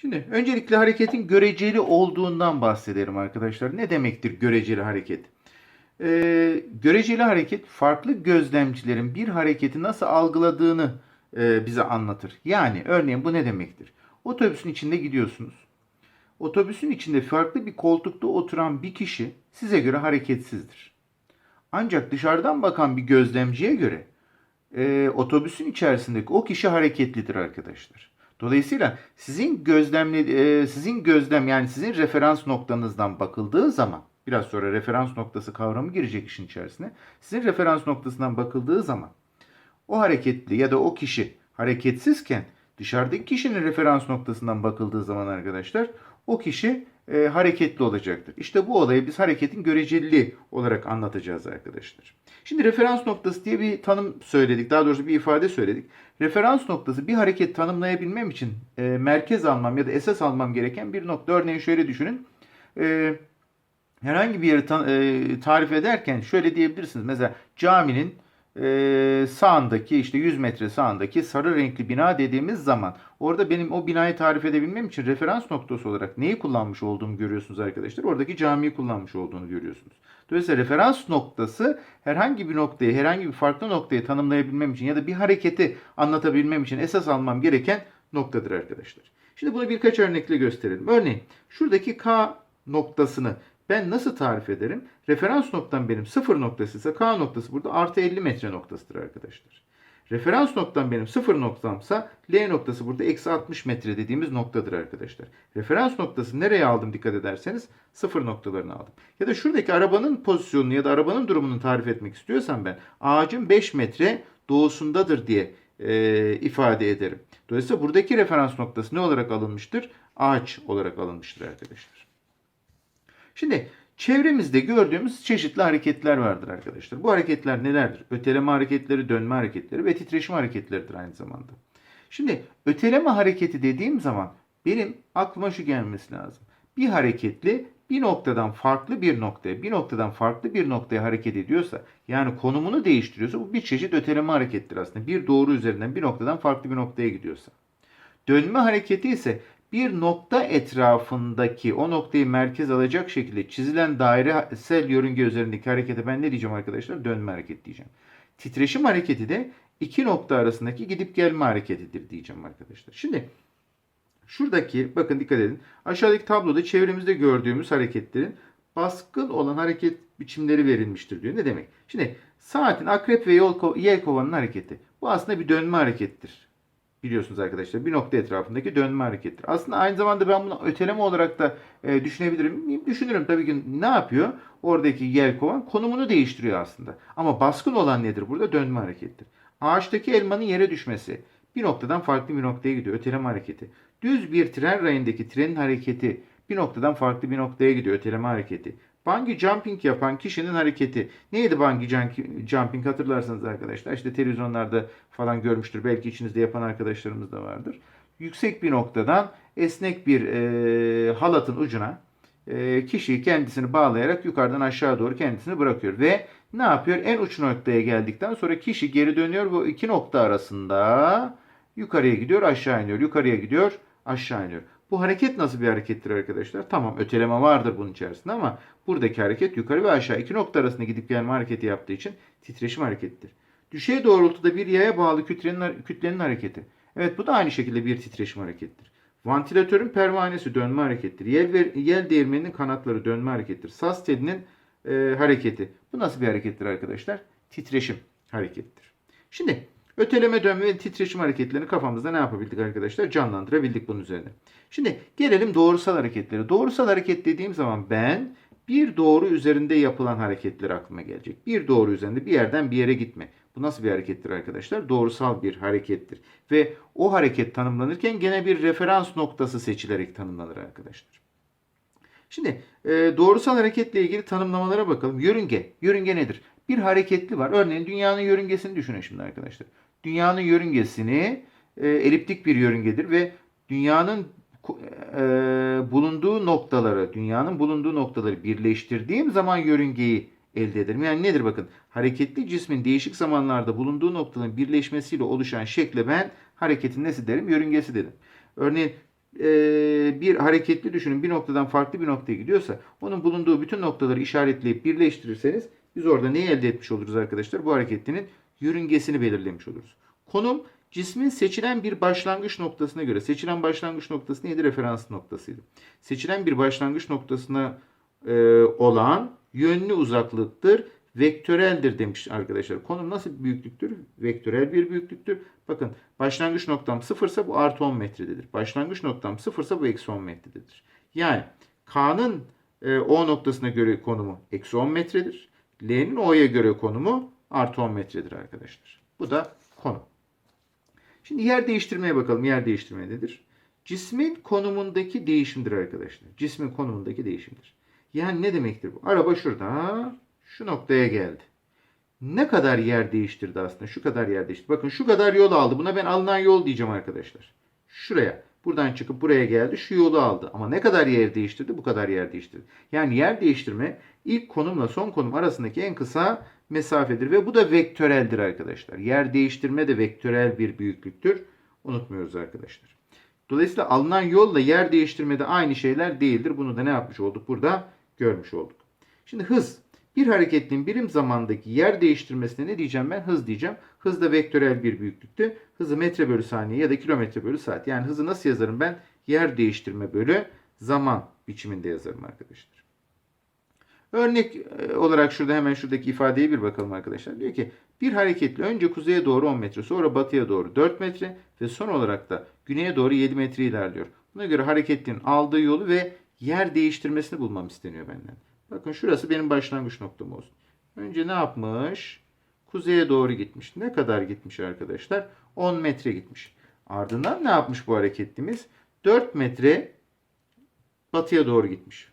Şimdi öncelikle hareketin göreceli olduğundan bahsedelim arkadaşlar. Ne demektir göreceli hareket? Ee, göreceli hareket farklı gözlemcilerin bir hareketi nasıl algıladığını e, bize anlatır. Yani örneğin bu ne demektir? Otobüsün içinde gidiyorsunuz. Otobüsün içinde farklı bir koltukta oturan bir kişi size göre hareketsizdir. Ancak dışarıdan bakan bir gözlemciye göre e, otobüsün içerisindeki o kişi hareketlidir arkadaşlar. Dolayısıyla sizin gözlemle e, sizin gözlem yani sizin referans noktanızdan bakıldığı zaman biraz sonra referans noktası kavramı girecek işin içerisine. Sizin referans noktasından bakıldığı zaman o hareketli ya da o kişi hareketsizken dışarıdaki kişinin referans noktasından bakıldığı zaman arkadaşlar o kişi e, hareketli olacaktır. İşte bu olayı biz hareketin göreceliliği olarak anlatacağız arkadaşlar. Şimdi referans noktası diye bir tanım söyledik. Daha doğrusu bir ifade söyledik. Referans noktası bir hareket tanımlayabilmem için e, merkez almam ya da esas almam gereken bir nokta. Örneğin şöyle düşünün. E, herhangi bir yeri ta- e, tarif ederken şöyle diyebilirsiniz. Mesela caminin e, sağındaki işte 100 metre sağındaki sarı renkli bina dediğimiz zaman orada benim o binayı tarif edebilmem için referans noktası olarak neyi kullanmış olduğumu görüyorsunuz arkadaşlar. Oradaki camiyi kullanmış olduğunu görüyorsunuz. Dolayısıyla referans noktası herhangi bir noktayı, herhangi bir farklı noktayı tanımlayabilmem için ya da bir hareketi anlatabilmem için esas almam gereken noktadır arkadaşlar. Şimdi bunu birkaç örnekle gösterelim. Örneğin şuradaki K noktasını ben nasıl tarif ederim? Referans noktam benim sıfır noktası ise K noktası burada artı 50 metre noktasıdır arkadaşlar. Referans noktam benim sıfır noktamsa L noktası burada eksi 60 metre dediğimiz noktadır arkadaşlar. Referans noktası nereye aldım dikkat ederseniz sıfır noktalarını aldım. Ya da şuradaki arabanın pozisyonunu ya da arabanın durumunu tarif etmek istiyorsam ben ağacın 5 metre doğusundadır diye e, ifade ederim. Dolayısıyla buradaki referans noktası ne olarak alınmıştır? Ağaç olarak alınmıştır arkadaşlar. Şimdi çevremizde gördüğümüz çeşitli hareketler vardır arkadaşlar. Bu hareketler nelerdir? Öteleme hareketleri, dönme hareketleri ve titreşim hareketleridir aynı zamanda. Şimdi öteleme hareketi dediğim zaman benim aklıma şu gelmesi lazım. Bir hareketli bir noktadan farklı bir noktaya, bir noktadan farklı bir noktaya hareket ediyorsa, yani konumunu değiştiriyorsa bu bir çeşit öteleme harekettir aslında. Bir doğru üzerinden bir noktadan farklı bir noktaya gidiyorsa. Dönme hareketi ise bir nokta etrafındaki o noktayı merkez alacak şekilde çizilen dairesel yörünge üzerindeki harekete ben ne diyeceğim arkadaşlar? Dönme hareketi diyeceğim. Titreşim hareketi de iki nokta arasındaki gidip gelme hareketidir diyeceğim arkadaşlar. Şimdi şuradaki bakın dikkat edin. Aşağıdaki tabloda çevremizde gördüğümüz hareketlerin baskın olan hareket biçimleri verilmiştir diyor. Ne demek? Şimdi saatin akrep ve yol ko- yel kovanın hareketi. Bu aslında bir dönme harekettir biliyorsunuz arkadaşlar. Bir nokta etrafındaki dönme harekettir. Aslında aynı zamanda ben bunu öteleme olarak da e, düşünebilirim. Düşünürüm tabii ki ne yapıyor? Oradaki yelkovan konumunu değiştiriyor aslında. Ama baskın olan nedir burada? Dönme harekettir. Ağaçtaki elmanın yere düşmesi. Bir noktadan farklı bir noktaya gidiyor. Öteleme hareketi. Düz bir tren rayındaki trenin hareketi bir noktadan farklı bir noktaya gidiyor. Öteleme hareketi. Bungee jumping yapan kişinin hareketi. Neydi bungee jump- jumping hatırlarsanız arkadaşlar. İşte televizyonlarda falan görmüştür. Belki içinizde yapan arkadaşlarımız da vardır. Yüksek bir noktadan esnek bir e, halatın ucuna e, kişiyi kendisini bağlayarak yukarıdan aşağı doğru kendisini bırakıyor. Ve ne yapıyor? En uç noktaya geldikten sonra kişi geri dönüyor. Bu iki nokta arasında yukarıya gidiyor aşağı iniyor. Yukarıya gidiyor aşağı iniyor. Bu hareket nasıl bir harekettir arkadaşlar? Tamam öteleme vardır bunun içerisinde ama buradaki hareket yukarı ve aşağı iki nokta arasında gidip gelme hareketi yaptığı için titreşim harekettir. Düşey doğrultuda bir yaya bağlı kütlenin, kütlenin hareketi. Evet bu da aynı şekilde bir titreşim harekettir. Vantilatörün pervanesi dönme harekettir. Yel, ve, yel değirmeninin kanatları dönme harekettir. Saz telinin e, hareketi. Bu nasıl bir harekettir arkadaşlar? Titreşim harekettir. Şimdi öteleme, dönme ve titreşim hareketlerini kafamızda ne yapabildik arkadaşlar? Canlandırabildik bunun üzerine. Şimdi gelelim doğrusal hareketlere. Doğrusal hareket dediğim zaman ben bir doğru üzerinde yapılan hareketler aklıma gelecek. Bir doğru üzerinde bir yerden bir yere gitme. Bu nasıl bir harekettir arkadaşlar? Doğrusal bir harekettir. Ve o hareket tanımlanırken gene bir referans noktası seçilerek tanımlanır arkadaşlar. Şimdi e, doğrusal hareketle ilgili tanımlamalara bakalım. Yörünge. Yörünge nedir? Bir hareketli var. Örneğin dünyanın yörüngesini düşünün şimdi arkadaşlar. Dünyanın yörüngesini e, eliptik bir yörüngedir ve dünyanın e, bulunduğu noktaları, dünyanın bulunduğu noktaları birleştirdiğim zaman yörüngeyi elde ederim. Yani nedir bakın? Hareketli cismin değişik zamanlarda bulunduğu noktaların birleşmesiyle oluşan şekle ben hareketin nesi derim? Yörüngesi derim. Örneğin e, bir hareketli düşünün bir noktadan farklı bir noktaya gidiyorsa onun bulunduğu bütün noktaları işaretleyip birleştirirseniz biz orada neyi elde etmiş oluruz arkadaşlar? Bu hareketlinin yörüngesini belirlemiş oluruz. Konum cismin seçilen bir başlangıç noktasına göre seçilen başlangıç noktası neydi? Referans noktasıydı. Seçilen bir başlangıç noktasına e, olan yönlü uzaklıktır. Vektöreldir demiş arkadaşlar. Konum nasıl bir büyüklüktür? Vektörel bir büyüklüktür. Bakın başlangıç noktam sıfırsa bu artı 10 metrededir. Başlangıç noktam sıfırsa bu eksi 10 metrededir. Yani K'nın e, O noktasına göre konumu eksi 10 metredir. L'nin O'ya göre konumu artı 10 metredir arkadaşlar. Bu da konum. Şimdi yer değiştirmeye bakalım. Yer değiştirme nedir? Cismin konumundaki değişimdir arkadaşlar. Cismin konumundaki değişimdir. Yani ne demektir bu? Araba şurada şu noktaya geldi. Ne kadar yer değiştirdi aslında? Şu kadar yer değiştirdi. Bakın şu kadar yol aldı. Buna ben alınan yol diyeceğim arkadaşlar. Şuraya. Buradan çıkıp buraya geldi. Şu yolu aldı. Ama ne kadar yer değiştirdi? Bu kadar yer değiştirdi. Yani yer değiştirme ilk konumla son konum arasındaki en kısa mesafedir. Ve bu da vektöreldir arkadaşlar. Yer değiştirme de vektörel bir büyüklüktür. Unutmuyoruz arkadaşlar. Dolayısıyla alınan yolla yer değiştirme de aynı şeyler değildir. Bunu da ne yapmış olduk? Burada görmüş olduk. Şimdi hız. Bir hareketin birim zamandaki yer değiştirmesine ne diyeceğim ben? Hız diyeceğim. Hız da vektörel bir büyüklüktü. Hızı metre bölü saniye ya da kilometre bölü saat. Yani hızı nasıl yazarım ben? Yer değiştirme bölü zaman biçiminde yazarım arkadaşlar. Örnek e, olarak şurada hemen şuradaki ifadeye bir bakalım arkadaşlar. Diyor ki bir hareketle önce kuzeye doğru 10 metre sonra batıya doğru 4 metre ve son olarak da güneye doğru 7 metre ilerliyor. Buna göre hareketin aldığı yolu ve yer değiştirmesini bulmam isteniyor benden. Bakın şurası benim başlangıç noktam olsun. Önce ne yapmış? Kuzeye doğru gitmiş. Ne kadar gitmiş arkadaşlar? 10 metre gitmiş. Ardından ne yapmış bu hareketimiz? 4 metre batıya doğru gitmiş.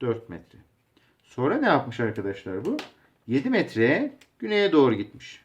4 metre. Sonra ne yapmış arkadaşlar bu? 7 metre güneye doğru gitmiş.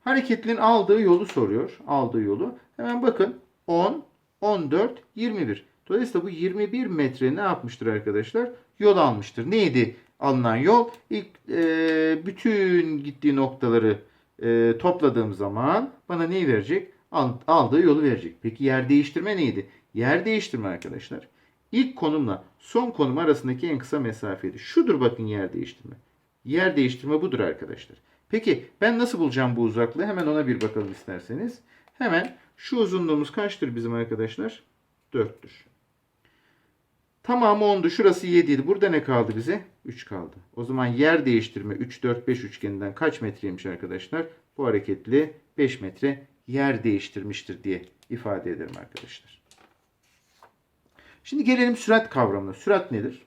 Hareketlinin aldığı yolu soruyor. Aldığı yolu. Hemen bakın 10, 14, 21. Dolayısıyla bu 21 metre ne yapmıştır arkadaşlar? Yol almıştır. Neydi alınan yol? İlk e, bütün gittiği noktaları e, topladığım zaman bana neyi verecek? Al- aldığı yolu verecek. Peki yer değiştirme neydi? Yer değiştirme arkadaşlar. İlk konumla son konum arasındaki en kısa mesafeydi. Şudur bakın yer değiştirme. Yer değiştirme budur arkadaşlar. Peki ben nasıl bulacağım bu uzaklığı? Hemen ona bir bakalım isterseniz. Hemen şu uzunluğumuz kaçtır bizim arkadaşlar? 4'tür. Tamamı 10'du. Şurası 7 idi. Burada ne kaldı bize? 3 kaldı. O zaman yer değiştirme 3, 4, 5 üçgeninden kaç metreymiş arkadaşlar? Bu hareketli 5 metre yer değiştirmiştir diye ifade ederim arkadaşlar. Şimdi gelelim sürat kavramına. Sürat nedir?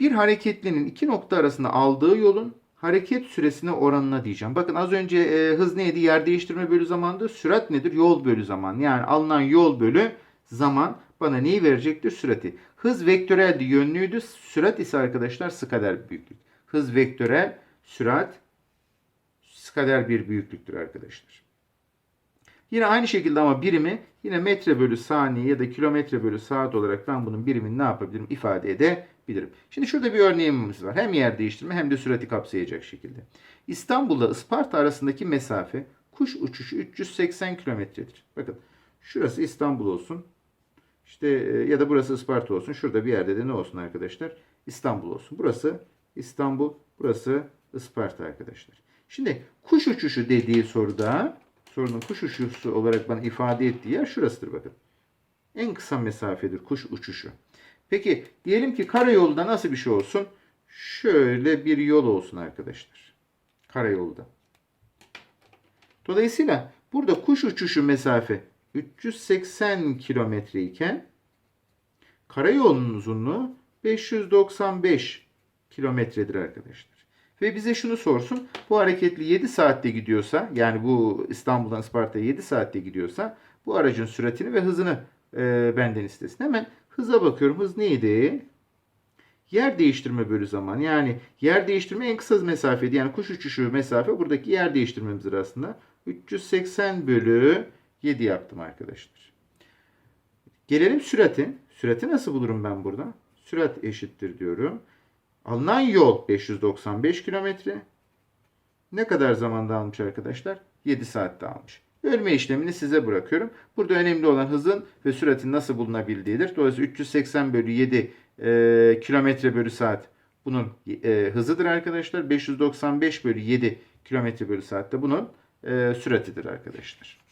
Bir hareketlinin iki nokta arasında aldığı yolun hareket süresine oranına diyeceğim. Bakın az önce e, hız neydi? Yer değiştirme bölü zamandı. Sürat nedir? Yol bölü zaman. Yani alınan yol bölü zaman bana neyi verecektir? Sürati. Hız vektöreldi, yönlüydü. Sürat ise arkadaşlar skaler bir büyüklük. Hız vektörel, sürat skaler bir büyüklüktür arkadaşlar. Yine aynı şekilde ama birimi yine metre bölü saniye ya da kilometre bölü saat olarak ben bunun birimini ne yapabilirim? ifade edebilirim. Şimdi şurada bir örneğimiz var. Hem yer değiştirme hem de sürati kapsayacak şekilde. İstanbul'la Isparta arasındaki mesafe kuş uçuşu 380 kilometredir. Bakın şurası İstanbul olsun. İşte e, ya da burası Isparta olsun. Şurada bir yerde de ne olsun arkadaşlar? İstanbul olsun. Burası İstanbul, burası Isparta arkadaşlar. Şimdi kuş uçuşu dediği soruda sorunun kuş uçuşu olarak bana ifade ettiği yer şurasıdır bakın. En kısa mesafedir kuş uçuşu. Peki diyelim ki karayolda nasıl bir şey olsun? Şöyle bir yol olsun arkadaşlar. Karayolda. Dolayısıyla burada kuş uçuşu mesafe 380 kilometre iken karayolunun uzunluğu 595 kilometredir arkadaşlar. Ve bize şunu sorsun. Bu hareketli 7 saatte gidiyorsa yani bu İstanbul'dan Isparta'ya 7 saatte gidiyorsa bu aracın süratini ve hızını e, benden istesin. Hemen hıza bakıyorum. Hız neydi? Yer değiştirme bölü zaman. Yani yer değiştirme en kısa mesafeydi. Yani kuş uçuşu mesafe buradaki yer değiştirmemizdir aslında. 380 bölü 7 yaptım arkadaşlar. Gelelim sürati. Sürati nasıl bulurum ben burada? Sürat eşittir diyorum. Alınan yol 595 kilometre. Ne kadar zamanda almış arkadaşlar? 7 saatte almış. Bölme işlemini size bırakıyorum. Burada önemli olan hızın ve süratin nasıl bulunabildiğidir. Dolayısıyla 380 bölü 7 e, kilometre bölü saat bunun e, hızıdır arkadaşlar. 595 bölü 7 kilometre bölü saatte bunun e, süratidir arkadaşlar.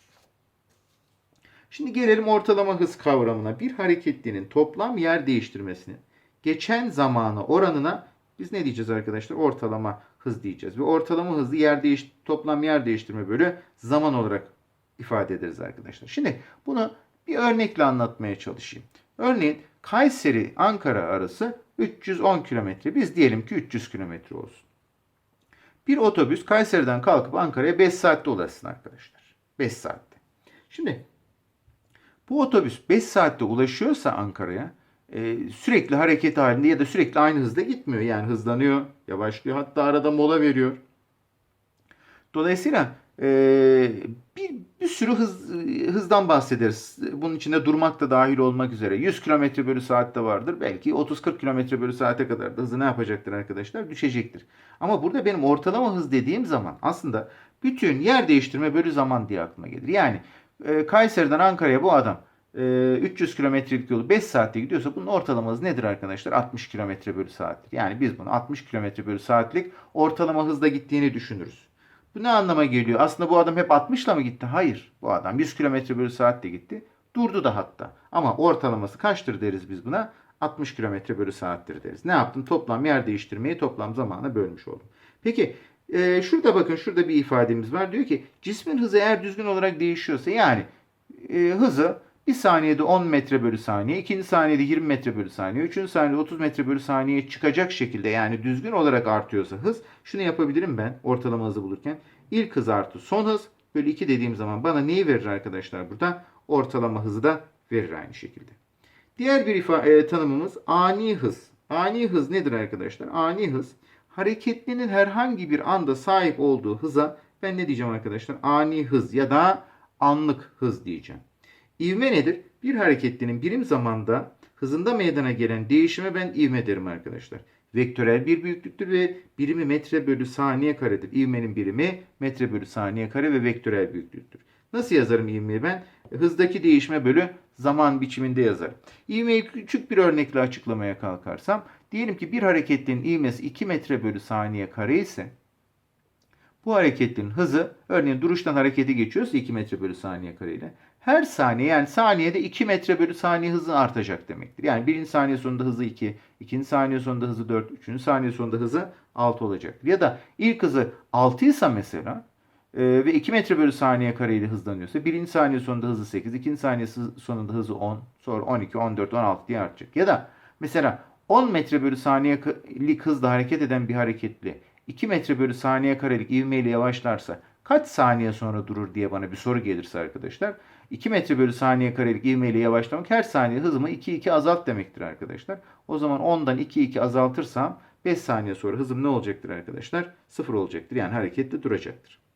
Şimdi gelelim ortalama hız kavramına. Bir hareketlinin toplam yer değiştirmesinin geçen zamanı oranına biz ne diyeceğiz arkadaşlar? Ortalama hız diyeceğiz. Ve ortalama hızı yer değiş toplam yer değiştirme bölü zaman olarak ifade ederiz arkadaşlar. Şimdi bunu bir örnekle anlatmaya çalışayım. Örneğin Kayseri Ankara arası 310 kilometre. Biz diyelim ki 300 kilometre olsun. Bir otobüs Kayseri'den kalkıp Ankara'ya 5 saatte ulaşsın arkadaşlar. 5 saatte. Şimdi bu otobüs 5 saatte ulaşıyorsa Ankara'ya e, sürekli hareket halinde ya da sürekli aynı hızda gitmiyor. Yani hızlanıyor, yavaşlıyor hatta arada mola veriyor. Dolayısıyla e, bir, bir sürü hız, hızdan bahsederiz. Bunun içinde durmak da dahil olmak üzere. 100 km bölü saatte vardır. Belki 30-40 km bölü saate kadar da hızı ne yapacaktır arkadaşlar? Düşecektir. Ama burada benim ortalama hız dediğim zaman aslında bütün yer değiştirme bölü zaman diye aklıma gelir. Yani e, Kayseri'den Ankara'ya bu adam e, 300 kilometrelik yolu 5 saatte gidiyorsa bunun ortalama nedir arkadaşlar? 60 kilometre bölü saattir. Yani biz bunu 60 kilometre bölü saatlik ortalama hızda gittiğini düşünürüz. Bu ne anlama geliyor? Aslında bu adam hep 60 ile mı gitti? Hayır. Bu adam 100 km bölü saatte gitti. Durdu da hatta. Ama ortalaması kaçtır deriz biz buna? 60 km bölü saattir deriz. Ne yaptım? Toplam yer değiştirmeyi toplam zamana bölmüş oldum. Peki e, şurada bakın şurada bir ifademiz var. Diyor ki cismin hızı eğer düzgün olarak değişiyorsa yani e, hızı bir saniyede 10 metre bölü saniye, ikinci saniyede 20 metre bölü saniye, üçüncü saniyede 30 metre bölü saniye çıkacak şekilde yani düzgün olarak artıyorsa hız şunu yapabilirim ben ortalama hızı bulurken. İlk hız artı son hız bölü 2 dediğim zaman bana neyi verir arkadaşlar burada? Ortalama hızı da verir aynı şekilde. Diğer bir ifa e, tanımımız ani hız. Ani hız nedir arkadaşlar? Ani hız hareketlinin herhangi bir anda sahip olduğu hıza ben ne diyeceğim arkadaşlar? Ani hız ya da anlık hız diyeceğim. İvme nedir? Bir hareketlinin birim zamanda hızında meydana gelen değişime ben ivme derim arkadaşlar. Vektörel bir büyüklüktür ve birimi metre bölü saniye karedir. İvmenin birimi metre bölü saniye kare ve vektörel büyüklüktür. Nasıl yazarım ivmeyi ben? Hızdaki değişme bölü zaman biçiminde yazarım. İvmeyi küçük bir örnekle açıklamaya kalkarsam, diyelim ki bir hareketlinin ivmesi 2 metre bölü saniye kare ise, bu hareketin hızı, örneğin duruştan harekete geçiyorsa 2 metre bölü saniye kare ile, her saniye yani saniyede 2 metre bölü saniye hızı artacak demektir. Yani birinci saniye sonunda hızı 2, ikinci saniye sonunda hızı 4, üçüncü saniye sonunda hızı 6 olacaktır. Ya da ilk hızı 6 ise mesela e, ve 2 metre bölü saniye kare hızlanıyorsa birinci saniye sonunda hızı 8, ikinci saniye sonunda hızı 10, sonra 12, 14, 16 diye artacak. Ya da mesela 10 metre bölü saniyelik hızla hareket eden bir hareketli 2 metre bölü saniye karelik ivmeyle yavaşlarsa kaç saniye sonra durur diye bana bir soru gelirse arkadaşlar 2 metre bölü saniye karelik ivmeyle yavaşlamak her saniye hızımı 2 2 azalt demektir arkadaşlar. O zaman 10'dan 2 2 azaltırsam 5 saniye sonra hızım ne olacaktır arkadaşlar? 0 olacaktır. Yani harekette duracaktır.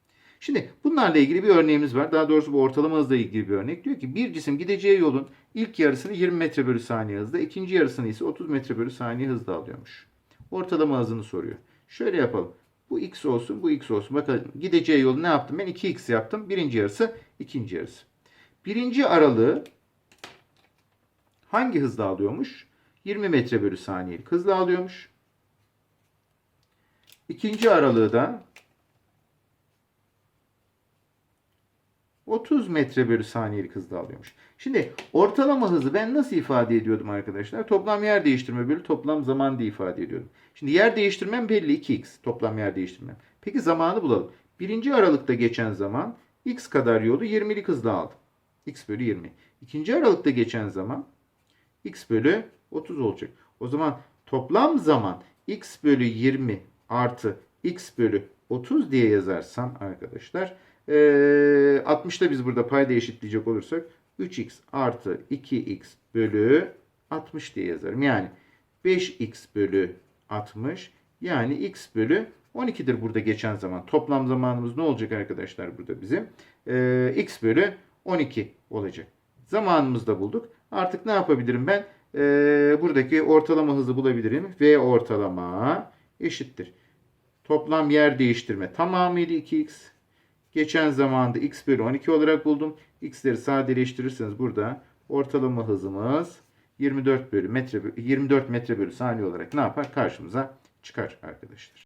Şimdi bunlarla ilgili bir örneğimiz var. Daha doğrusu bu ortalama hızla ilgili bir örnek. Diyor ki bir cisim gideceği yolun ilk yarısını 20 metre bölü saniye hızda, ikinci yarısını ise 30 metre bölü saniye hızda alıyormuş. Ortalama hızını soruyor. Şöyle yapalım. Bu x olsun, bu x olsun. Bakın gideceği yolu ne yaptım? Ben 2x yaptım. Birinci yarısı, ikinci yarısı. Birinci aralığı hangi hızla alıyormuş? 20 metre bölü saniyelik hızla alıyormuş. İkinci aralığı da 30 metre bölü saniyelik hızla alıyormuş. Şimdi ortalama hızı ben nasıl ifade ediyordum arkadaşlar? Toplam yer değiştirme bölü toplam zaman diye ifade ediyordum. Şimdi yer değiştirmem belli 2x toplam yer değiştirmem. Peki zamanı bulalım. Birinci aralıkta geçen zaman x kadar yolu 20'lik hızla aldım. x bölü 20. İkinci aralıkta geçen zaman x bölü 30 olacak. O zaman toplam zaman x bölü 20 artı x bölü 30 diye yazarsam arkadaşlar e, 60'da biz burada payda eşitleyecek olursak 3x artı 2x bölü 60 diye yazarım. Yani 5x bölü 60 yani x bölü 12'dir burada geçen zaman. Toplam zamanımız ne olacak arkadaşlar burada bizim? Ee, x bölü 12 olacak. Zamanımızı da bulduk. Artık ne yapabilirim ben? Ee, buradaki ortalama hızı bulabilirim. V ortalama eşittir. Toplam yer değiştirme tamamıyla 2x. Geçen zamanda x bölü 12 olarak buldum. x'leri sadeleştirirseniz burada ortalama hızımız 24 bölü metre 24 metre bölü saniye olarak ne yapar? Karşımıza çıkar arkadaşlar.